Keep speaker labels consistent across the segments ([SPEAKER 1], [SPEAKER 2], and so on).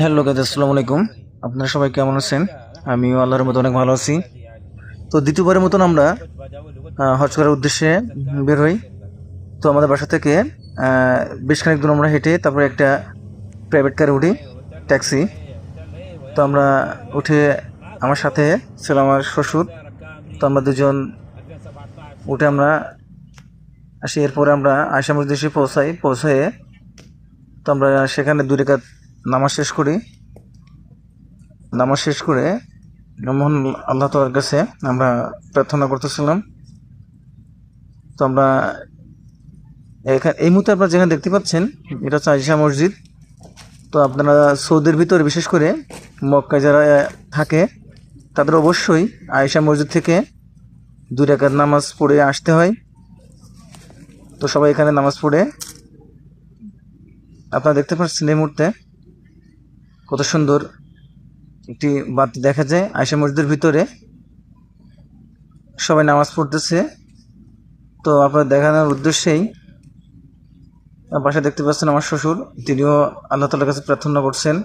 [SPEAKER 1] Hello guys আসসালামু আলাইকুম। আপনারা সবাই কেমন আছেন? আমিও আল্লাহর মতো অনেক ভালো আছি। তো দ্বিতীয়বারের মতন আমরা হজ করার উদ্দেশ্যে বের হই। তো আমাদের বাসা থেকে বেশ খানিক দূর আমরা হেঁটে তারপরে একটা প্রাইভেট কারে উঠি ট্যাক্সি তো আমরা উঠে আমার সাথে ছিল আমার শ্বশুর, তো আমরা দুজন উঠে আমরা আসি। এরপরে আমরা আয়সা মসজিদ পৌঁছাই, পৌঁছায় তো আমরা সেখানে দুই রেখাত নামাজ শেষ করি। নামাজ শেষ করে মহান আল্লাহ তালার কাছে আমরা প্রার্থনা করতেছিলাম। তো আমরা এখানে এই মুহূর্তে আপনারা যেখানে দেখতে পাচ্ছেন, এটা হচ্ছে আয়সা মসজিদ। তো আপনারা সৌদির ভিতরে বিশেষ করে মক্কায় যারা থাকে, তাদের অবশ্যই আয়েশা মসজিদ থেকে দুই রেখাত নামাজ পড়ে আসতে হয়। তো সবাই এখানে নামাজ পড়ে। আপনারা দেখতে পাচ্ছেন এই মুহূর্তে কত সুন্দর একটি বাতি দেখা যায়। আয়সা মসজিদের ভিতরে সবাই নামাজ পড়তেছে। তো আপনার দেখানোর উদ্দেশ্যেই পাশে দেখতে পাচ্ছেন আমার শ্বশুর। তিনিও আল্লাহ তালার কাছে প্রার্থনা করছেন।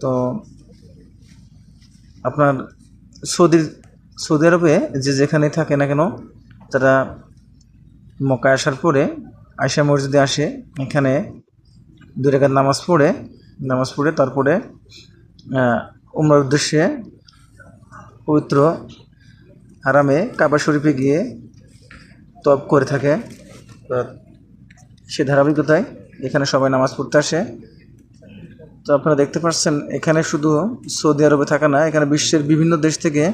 [SPEAKER 1] তো আপনার সৌদি সৌদি আরবে যে যেখানে থাকে না কেন, তারা মক্কায় আসার পরে আয়সা মসজিদে আসে, এখানে দুই রেখাত নামাজ পড়ে নামাজ পড়ে তারপরে উমরার উদ্দেশ্যে পবিত্র হারামে কাবা শরীফে গিয়ে তব করে থাকে। সে ধারাবাহিকতায় এখানে সবাই নামাজ পড়তে আসে। তো আপনারা দেখতে পাচ্ছেন, এখানে শুধু সৌদি আরবে থাকা না, এখানে বিশ্বের বিভিন্ন দেশ থেকে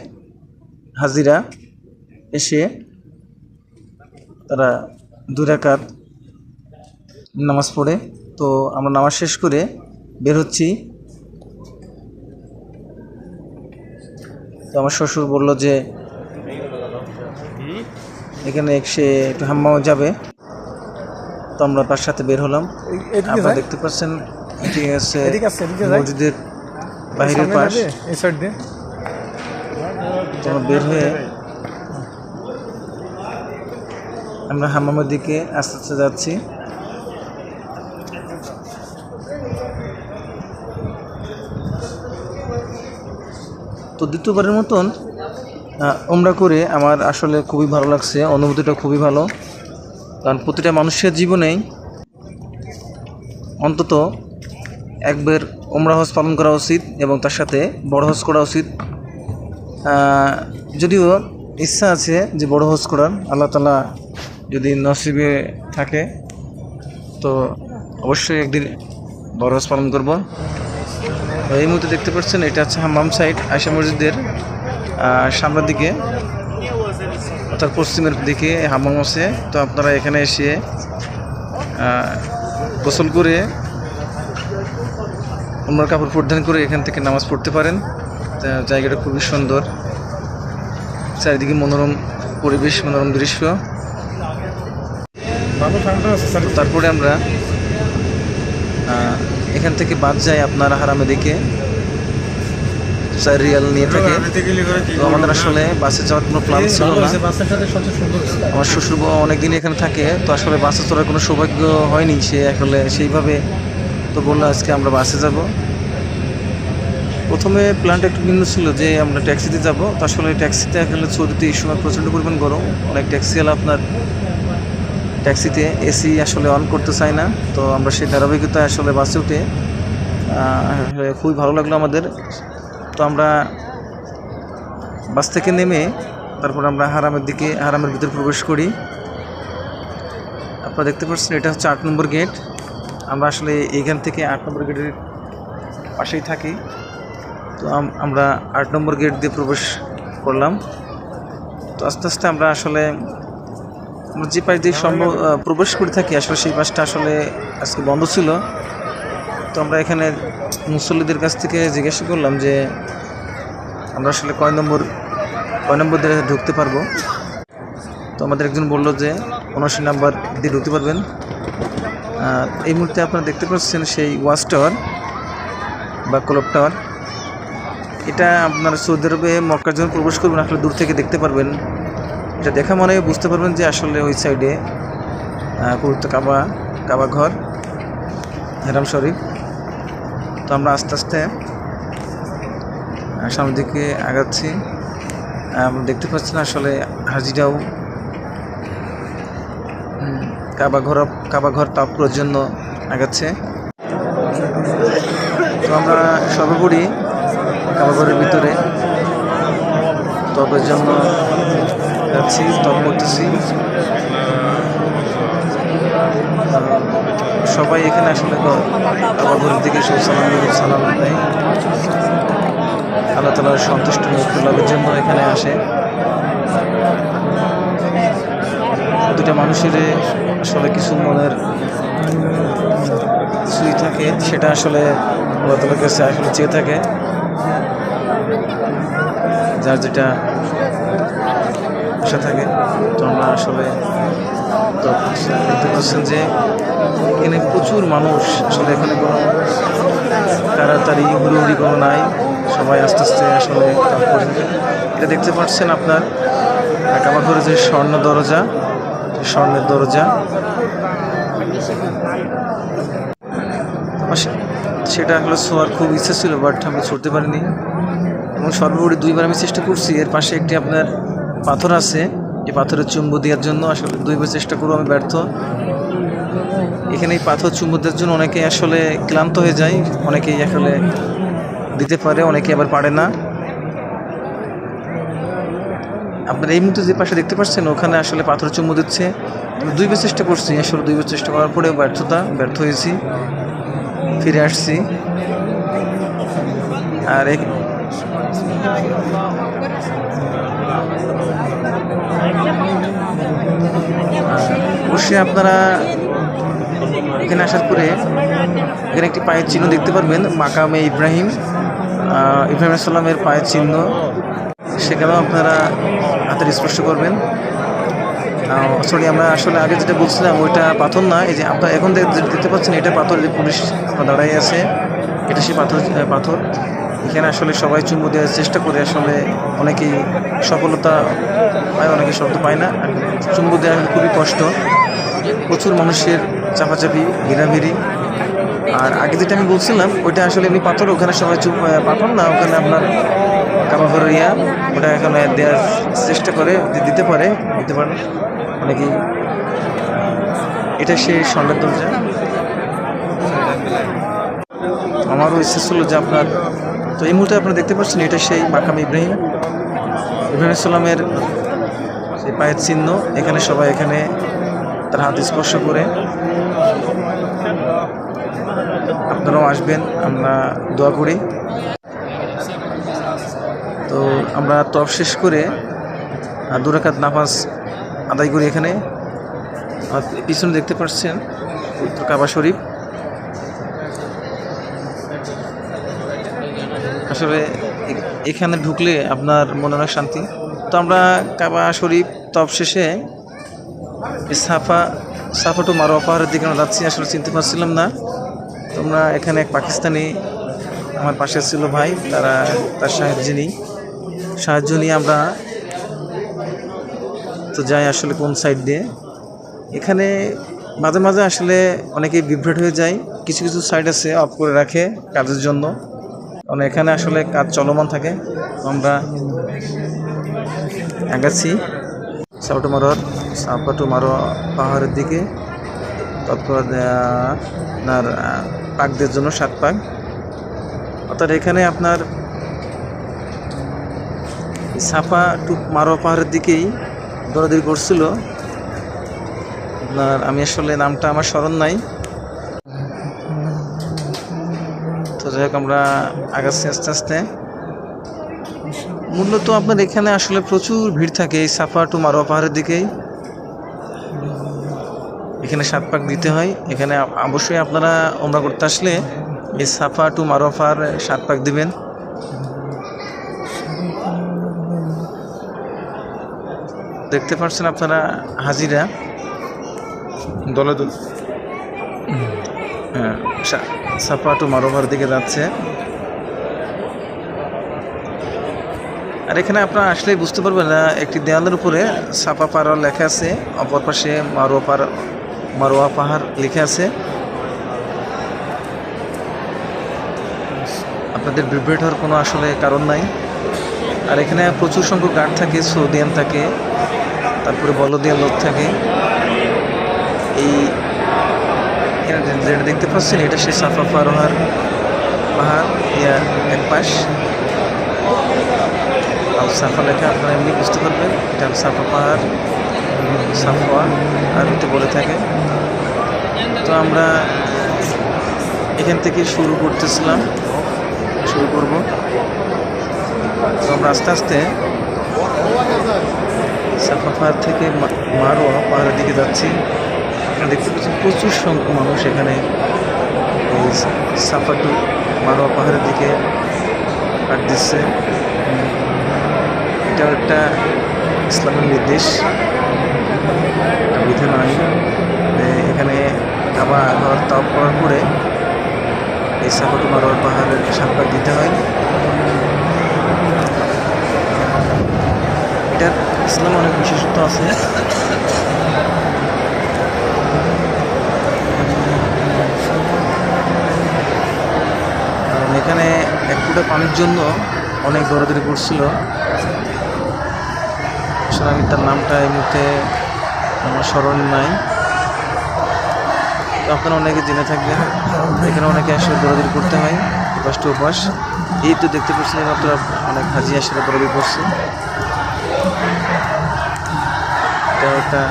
[SPEAKER 1] হাজিরা এসে তারা দুই রাকাত নামাজ পড়ে। তো আমরা নামাজ শেষ করে বের হচ্ছি। তো আমার শ্বশুর বলল যে এখানে সে একটু হাম্মাও যাবে। তো আমরা তার সাথে বের হলাম। আপনারা দেখতে পাচ্ছেন এটি আছে। মসজিদের
[SPEAKER 2] সামনে
[SPEAKER 1] পাশ। আমরা বের হয়ে আমরা হাম্মামের দিকে আস্তে আস্তে যাচ্ছি। দ্বিতীয়বারের মতন ওমরা করে আমার আসলে খুবই ভালো লাগছে, অনুভূতিটা খুবই ভালো। কারণ প্রতিটা মানুষের জীবনেই অন্তত একবার ওমরা হজ পালন করা উচিত এবং তার সাথে বড় হজ করা উচিত। যদিও ইচ্ছা আছে যে বড় হজ করার, আল্লাহ তালা যদি নসিবে থাকে, তো অবশ্যই একদিন বড় হজ পালন করব। এই মুহূর্তে দেখতে পাচ্ছেন এটা হচ্ছে হাম্মাম সাইড আয়সা মসজিদের সামনের দিকে। অর্থাৎ পশ্চিমের দিকে হাম্মাম আছে। তো আপনারা এখানে এসে গোসল করে অন্য কাপড় পরিধান করে এখান থেকে নামাজ পড়তে পারেন। তা জায়গাটা খুবই সুন্দর। চারিদিকে মনোরম পরিবেশ মনোরম দৃশ্য। তারপরে আমরা এখান থেকে বাদ যায় আপনার হারামে দিকে। চার রিয়াল নিয়ে থাকে। তো আমাদের আসলে বাসে যাওয়ার কোনো প্ল্যান ছিল না। আমার শ্বশুর বাবা অনেকদিন এখানে থাকে তো আসলে বাসে চড়ার কোনো সৌভাগ্য হয়নি। সে আসলে সেইভাবে তো বলল আজকে আমরা বাসে যাব। প্রথমে প্ল্যানটা একটু ভিন্ন ছিল যে আমরা ট্যাক্সিতে যাব। তো আসলে ট্যাক্সিতে আসলে সৌদিতে এই সময় প্রচণ্ড পরিমাণ গরম। অনেক ট্যাক্সি এলা আপনার ট্যাক্সিতে এসি আসলে অন করতে চাই না, তো আমরা সেই ধারাবাহিকতায় আসলে বাসে উঠে খুবই ভালো লাগল আমাদের। তো আমরা বাস থেকে নেমে তারপর আমরা হারামের দিকে, হারামের ভিতরে প্রবেশ করি। আপনারা দেখতে পাচ্ছেন, এটা হচ্ছে আট নম্বর গেট। আমরা আসলে এইখান থেকে আট নম্বর গেটের পাশেই থাকি। তো আমরা আট নম্বর গেট দিয়ে প্রবেশ করলাম। তো আস্তে আস্তে আমরা আসলে যে পাশ দিয়ে সম্ভব প্রবেশ করে থাকি, আসলে সেই পাশটা আসলে আজকে বন্ধ ছিল। তো আমরা এখানে মুসল্লিদের কাছ থেকে জিজ্ঞাসা করলাম যে, আমরা আসলে কয় নম্বর কয় নম্বর দিয়ে ঢুকতে পারব? তো আমাদের একজন বলল যে, উনআশি নাম্বার দিয়ে ঢুকতে পারবেন। এই মুহূর্তে আপনারা দেখতে পাচ্ছেন সেই ওয়াচ টাওয়ার বা ক্লব টাওয়ার। এটা আপনার সৌদি আরবে মক্কার জন্য প্রবেশ করবেন, আসলে দূর থেকে দেখতে পারবেন। এটা দেখা মানে বুঝতে পারবেন যে আসলে ওই সাইডে পবিত্র কাবা কাবা ঘর, হেরাম শরীফ। তো আমরা আস্তে আস্তে সামনের দিকে আগাচ্ছি। আমরা দেখতে পাচ্ছি না আসলে হাজিরাও কাবা ঘর কাবা ঘর তাপ করার জন্য আগাচ্ছে। তো আমরা সর্বোপরি কাবা ঘরের ভিতরে তবের জন্য যাচ্ছি তপ করতেছি। সবাই এখানে আসলে কাবা ঘরের দিকে সব সালাম সালাম দেয়। আল্লাহ তালার সন্তুষ্ট মুক্ত লাভের জন্য এখানে আসে। দুটা মানুষের আসলে কিছু মনের কিছুই থাকে, সেটা আসলে আল্লাহ তালার কাছে আসলে চেয়ে থাকে। যার যেটা আশা থাকে। তো আমরা আসলে তো দেখতে যে এখানে প্রচুর মানুষ আসলে এখানে কোনো তাড়াতাড়ি হুড়োহুড়ি কোনো নাই। সবাই আস্তে আস্তে আসলে করে এটা দেখতে পাচ্ছেন আপনার কামাখরে যে স্বর্ণ দরজা, স্বর্ণের দরজা। সেটা হলো ছোঁয়ার খুব ইচ্ছে ছিল বাট আমি ছুটতে পারিনি। এবং সর্বোপরি দুইবার আমি চেষ্টা করছি। এর পাশে একটি আপনার পাথর আছে, এই পাথরের চুম্বু দেওয়ার জন্য আসলে দুইবার চেষ্টা করব, আমি ব্যর্থ। এখানে এই পাথর চুম্বু দেওয়ার জন্য অনেকে আসলে ক্লান্ত হয়ে যায়, অনেকেই আসলে দিতে পারে, অনেকে আবার পারে না। আপনার এই মুহূর্তে যে পাশে দেখতে পাচ্ছেন, ওখানে আসলে পাথর চুম্বু দিচ্ছে। দুইবার চেষ্টা করছি, আসলে দুইবার চেষ্টা করার পরেও ব্যর্থতা, ব্যর্থ হয়েছি। ফিরে আসছি। আর অবশ্যই আপনারা এখানে আসার পরে এখানে একটি পায়ের চিহ্ন দেখতে পারবেন, মাকামে ইব্রাহিম ইব্রাহিম সাল্লামের পায়ের চিহ্ন। সেখানেও আপনারা হাতের স্পর্শ করবেন। সরি আমরা আসলে আগে যেটা বলছিলাম, ওইটা পাথর না, এই যে আপনারা এখন দেখতে পাচ্ছেন, এটা পাথর যে পুলিশ দাঁড়াই আছে, এটা সেই পাথর পাথর। এখানে আসলে সবাই চুম্বু দেওয়ার চেষ্টা করে আসলে অনেকেই সফলতা পায় অনেকে শব্দ পায় না। চুম্বু দেওয়া খুবই কষ্ট। প্রচুর মানুষের চাপাচাপি ভিড়াভিড়ি আর আগে যেটা আমি বলছিলাম ওইটা আসলে এমনি পাথর ওখানে সবাই আহ, পাথর না ওখানে আপনার কাবাঘর ইয়া ওটা এখানে দেওয়ার চেষ্টা করে দিতে পারে দিতে পারে। অনেকেই এটা সেই স্বর্ণের দরজা। আমারও ইচ্ছে ছিল যে আপনার তো এই মুহূর্তে আপনারা দেখতে পাচ্ছেন এটা সেই মাকাম ইব্রাহিম। ইব্রাহিম ইসলামের সেই পায়ের চিহ্ন। এখানে সবাই এখানে তার হাত স্পর্শ করে। আপনারাও আসবেন, আমরা দোয়া করি। তো আমরা তফ শেষ করে দুরাকাত নামাজ আদায় করি এখানে। পিছনে দেখতে পাচ্ছেন কাবা শরীফ। আসলে এখানে ঢুকলে আপনার মনে অনেক শান্তি। তো আমরা কাবা শরীফ তফ শেষে সাফা সাফা টু মারোয়া পাহাড়ের দিকে আমরা যাচ্ছি, আসলে চিনতে পারছিলাম না। তোমরা এখানে এক পাকিস্তানি আমার পাশে ছিল ভাই, তারা, তার সাহায্য নিই। সাহায্য নিয়ে আমরা তো যাই আসলে কোন সাইড দিয়ে। এখানে মাঝে মাঝে আসলে অনেকে বিভ্রাট হয়ে যায়। কিছু কিছু সাইড আছে অফ করে রাখে কাজের জন্য। কারণ এখানে আসলে কাজ চলমান থাকে। আমরা আগাচ্ছি। সাউটু মারোয়ার সাপাটু মারো পাহাড়ের দিকে। তারপর আপনার পাকদের জন্য সাত পাক। অর্থাৎ এখানে আপনার সাফা টু মারো পাহাড়ের দিকেই দৌড়াদৌড়ি করছিল। আপনার, আমি আসলে নামটা আমার স্মরণ নাই। যাই হোক, আমরা আগাচ্ছি আস্তে আস্তে। মূলত আপনার এখানে আসলে প্রচুর ভিড় থাকে এই সাফা টু মারোয়া পাহাড়ের দিকেই। এখানে সাত পাক দিতে হয়। এখানে অবশ্যই আপনারা ওমরা করতে আসলে এই সাফা টু মারোয়া পাহাড় সাত পাক দিবেন। দেখতে পাচ্ছেন আপনারা হাজিরা। দলে দল। সাফা টু মারোভার দিকে যাচ্ছে। আর এখানে আপনারা আসলেই বুঝতে পারবেন না একটি দেওয়ালের উপরে সাফা পার লেখা আছে, অপর পাশে মারোয়া পার মারোয়া পাহাড় লিখে আছে। আপনাদের বিভ্রেট হওয়ার কোনো আসলে কারণ নাই। আর এখানে প্রচুর সংখ্যক গার্ড থাকে, সৌদিয়ান থাকে, তারপরে বলদিয়ান লোক থাকে। এই এখানে যেটা দেখতে পাচ্ছেন, এটা সেই সাফা ফারোহার পাহাড় ইয়ার এক পাশ। সাফা লেখা আপনারা এমনি বুঝতে পারবেন। এটা সাফা পাহাড়, সাফা আরবিতে বলে থাকে। তো আমরা এখান থেকে শুরু করতেছিলাম। শুরু করব। তো আমরা আস্তে আস্তে সাফা পাহাড় থেকে মারোয়া পাহাড়ের দিকে যাচ্ছি। আপনারা দেখতে পাচ্ছেন প্রচুর সংখ্যক মানুষ এখানে এই সাফা টু মারোয়া পাহাড়ের দিকে হাট দিচ্ছে। এটাও একটা ইসলামের নির্দেশ। বিধান আইন এখানে আবার আবার তাপ করার পরে এই সাফাটু মারোয়ার পাহাড়ের সাপ্তাহ দিতে হয়। এটার ইসলাম অনেক বিশেষত্ব আছে। এখানে এক ফুটা পানির জন্য অনেক দৌড়াদৌড়ি করছিল আসলে আমি তার নামটা এই মুহূর্তে আমার স্মরণ নাই। তো আপনারা অনেকে জেনে থাকবেন, এখানে অনেকে আসলে দৌড়াদৌড়ি করতে হয় উপাস টু উপাস এই তো দেখতে পাচ্ছেন মাত্র অনেক হাজি আসলে দৌড়াদৌড়ি করছে। এটা একটা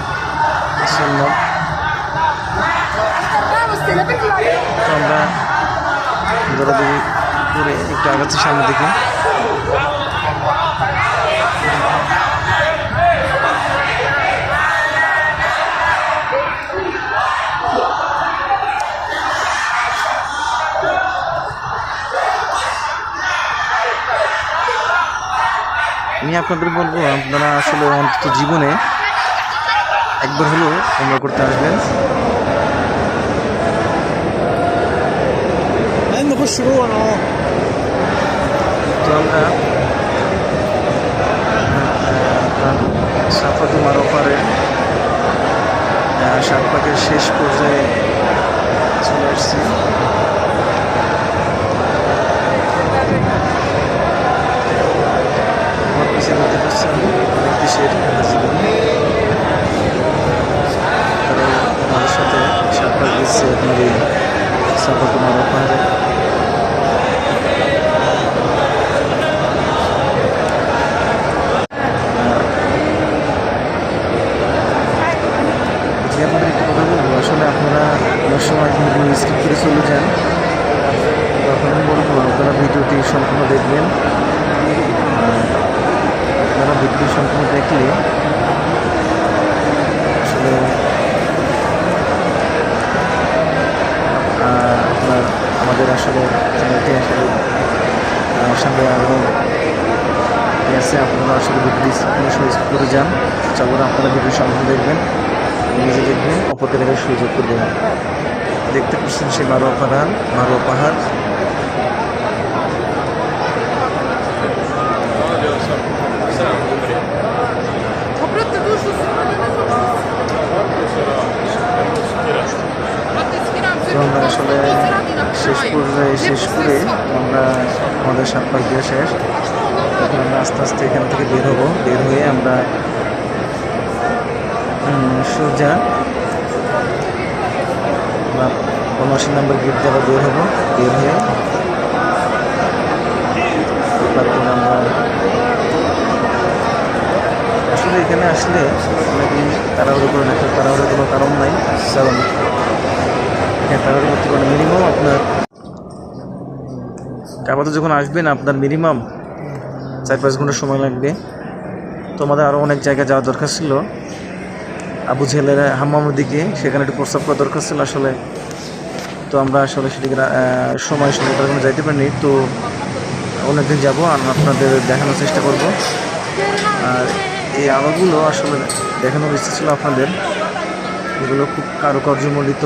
[SPEAKER 1] তো আমরা দৌড়াদৌড়ি করে একটু আগাচ্ছি সামনের দিকে। আমি আপনাদের বলব, আপনারা আসলে অন্তত জীবনে একবার হলেও তোমরা করতে আসবেন।
[SPEAKER 2] খুশবু
[SPEAKER 1] তো আমরা সাফাতু মারোপারে সাত পাকের শেষ পর্যায়ে চলে এসেছি পিছিয়ে করতে পারছি অনেক দেশের জীবন তারা আমাদের সাথে সাত পাক দিচ্ছে আপনার এই সাফাতু মারোপারে গেছে আপনারা আসলে ভিডিওটি করে যান। তারপরে আপনারা ভিডিও সম্পূর্ণ দেখবেন, নিজে দেখবেন, অপরকে দেখার সুযোগ করে দেবেন। দেখতে পাচ্ছেন সেই মারোয়া পাহাড় মারোয়া পাহাড়। আমরা আসলে শেষ করে শেষ করে আমরা আমাদের সাত পাঁচ দিয়ে শেষ। এখন আমরা আস্তে আস্তে এখান থেকে বের হব। বের হয়ে আমরা সোজা আমরা পনেরোশি নাম্বার গেট দিয়ে আবার বের হব। বের হয়ে আসলে এখানে আসলে অনেকেই তাড়াহুড়ো করে না তাড়াহুড়োর কোনো কারণ নাই। কারণ এখানে তাড়াহুড়ো করতে পারেন মিনিমাম আপনার কাবাতে যখন আসবেন আপনার মিনিমাম চার পাঁচ ঘণ্টা সময় লাগবে। তো আমাদের আরও অনেক জায়গায় যাওয়ার দরকার ছিল। আবু ঝেলের হাম্মামের দিকে সেখানে একটু প্রস্তাব করা দরকার ছিল আসলে। তো আমরা আসলে সেদিকে সময় সময় কারণে যাইতে পারিনি। তো অনেকদিন যাব আর আপনাদের দেখানোর চেষ্টা করব। আর এই আলোগুলো আসলে দেখানোর ইচ্ছে ছিল আপনাদের। এগুলো খুব কারুকার্যমণ্ডিত।